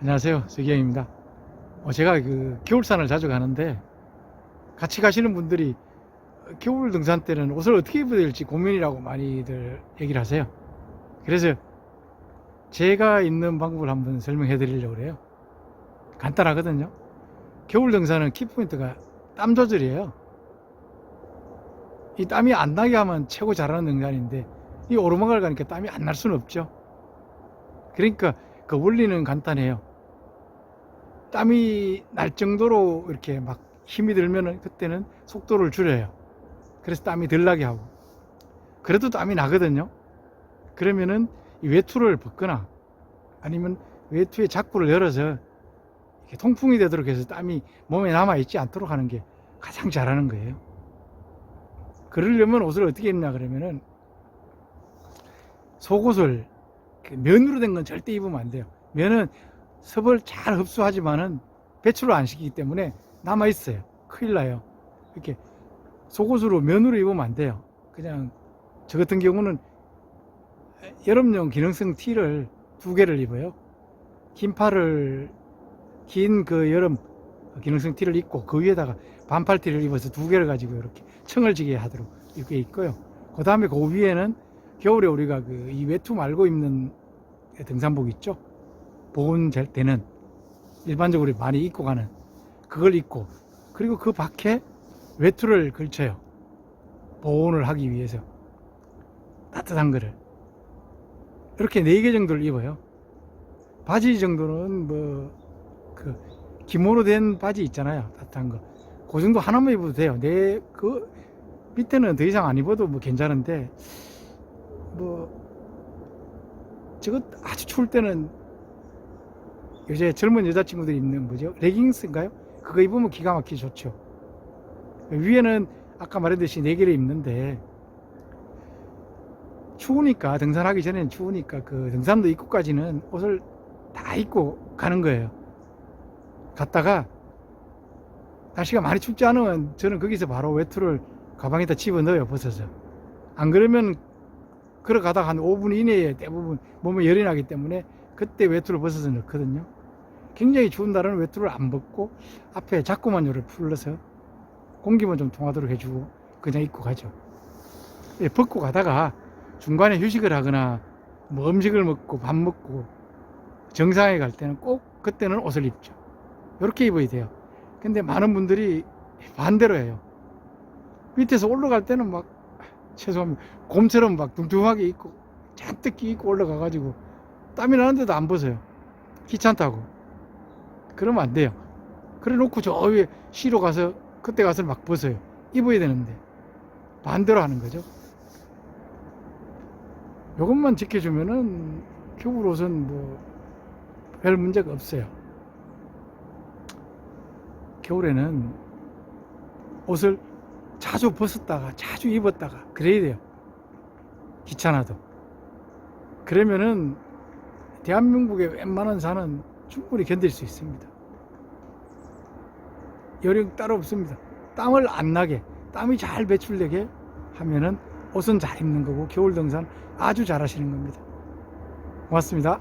안녕하세요. 세기영입니다. 어, 제가 그 겨울산을 자주 가는데 같이 가시는 분들이 겨울 등산 때는 옷을 어떻게 입어야 될지 고민이라고 많이들 얘기를 하세요. 그래서 제가 있는 방법을 한번 설명해 드리려고 그래요. 간단하거든요. 겨울 등산은 키포인트가 땀 조절이에요. 이 땀이 안 나게 하면 최고 잘하는 등산인데 이 오르막을 가니까 땀이 안 날 수는 없죠. 그러니까 그 원리는 간단해요. 땀이 날 정도로 이렇게 막 힘이 들면은 그때는 속도를 줄여요. 그래서 땀이 덜 나게 하고. 그래도 땀이 나거든요. 그러면은 이 외투를 벗거나 아니면 외투의 자꾸를 열어서 통풍이 되도록 해서 땀이 몸에 남아 있지 않도록 하는 게 가장 잘하는 거예요. 그러려면 옷을 어떻게 입냐 그러면은 속옷을 그 면으로 된 건 절대 입으면 안 돼요. 면은 섭을 잘 흡수하지만은 배출을 안 시키기 때문에 남아 있어요. 큰일 나요. 이렇게 속옷으로 면으로 입으면 안 돼요. 그냥 저 같은 경우는 여름용 기능성 티를 두 개를 입어요. 긴 팔을 긴 그 여름 기능성 티를 입고 그 위에다가 반팔 티를 입어서 두 개를 가지고 이렇게 청을 지게 하도록 이렇게 있고요. 그 다음에 그 위에는 겨울에 우리가 그 이 외투 말고 입는 등산복 있죠. 때는 일반적으로 많이 입고 가는 그걸 입고 그리고 그 밖에 외투를 걸쳐요. 보온을 하기 위해서 따뜻한 거를 이렇게 네 개 정도를 입어요. 바지 정도는 뭐 그 기모로 된 바지 있잖아요. 따뜻한 거. 그 정도 하나만 입어도 돼요. 내 그 밑에는 더 이상 안 입어도 뭐 괜찮은데 뭐 저거 아주 추울 때는 요새 젊은 여자친구들이 입는 뭐죠? 레깅스인가요? 그거 입으면 기가 막히게 좋죠. 위에는 아까 말했듯이 네 개를 입는데 추우니까 등산하기 전에는 추우니까 그 등산도 입고까지는 옷을 다 입고 가는 거예요. 갔다가 날씨가 많이 춥지 않으면 저는 거기서 바로 외투를 가방에다 집어 넣어요 벗어서 안 그러면 걸어가다가 한 5분 이내에 대부분 몸에 열이 나기 때문에 그때 외투를 벗어서 넣거든요 굉장히 추운 날은 외투를 안 벗고 앞에 자꾸만 요를 풀러서 공기만 좀 통하도록 해주고 그냥 입고 가죠. 예, 벗고 가다가 중간에 휴식을 하거나 뭐 음식을 먹고 밥 먹고 정상에 갈 때는 꼭 그때는 옷을 입죠. 이렇게 입어야 돼요. 근데 많은 분들이 반대로 해요. 밑에서 올라갈 때는 막 죄송합니다 곰처럼 막 뚱뚱하게 입고 잔뜩 입고 올라가 가지고 땀이 나는데도 안 벗어요. 귀찮다고 그러면 안 돼요 그래 놓고 저 위에 쉬러 가서 그때 가서 막 벗어요 입어야 되는데 반대로 하는 거죠 요것만 지켜주면은 옷은 뭐별 문제가 없어요 겨울에는 옷을 자주 벗었다가 자주 입었다가 그래야 돼요. 귀찮아도. 그러면은 대한민국의 웬만한 산은 충분히 견딜 수 있습니다. 요령 따로 없습니다. 땀을 안 나게, 땀이 잘 배출되게 하면은 옷은 잘 입는 거고 겨울 등산 아주 잘 하시는 겁니다. 고맙습니다.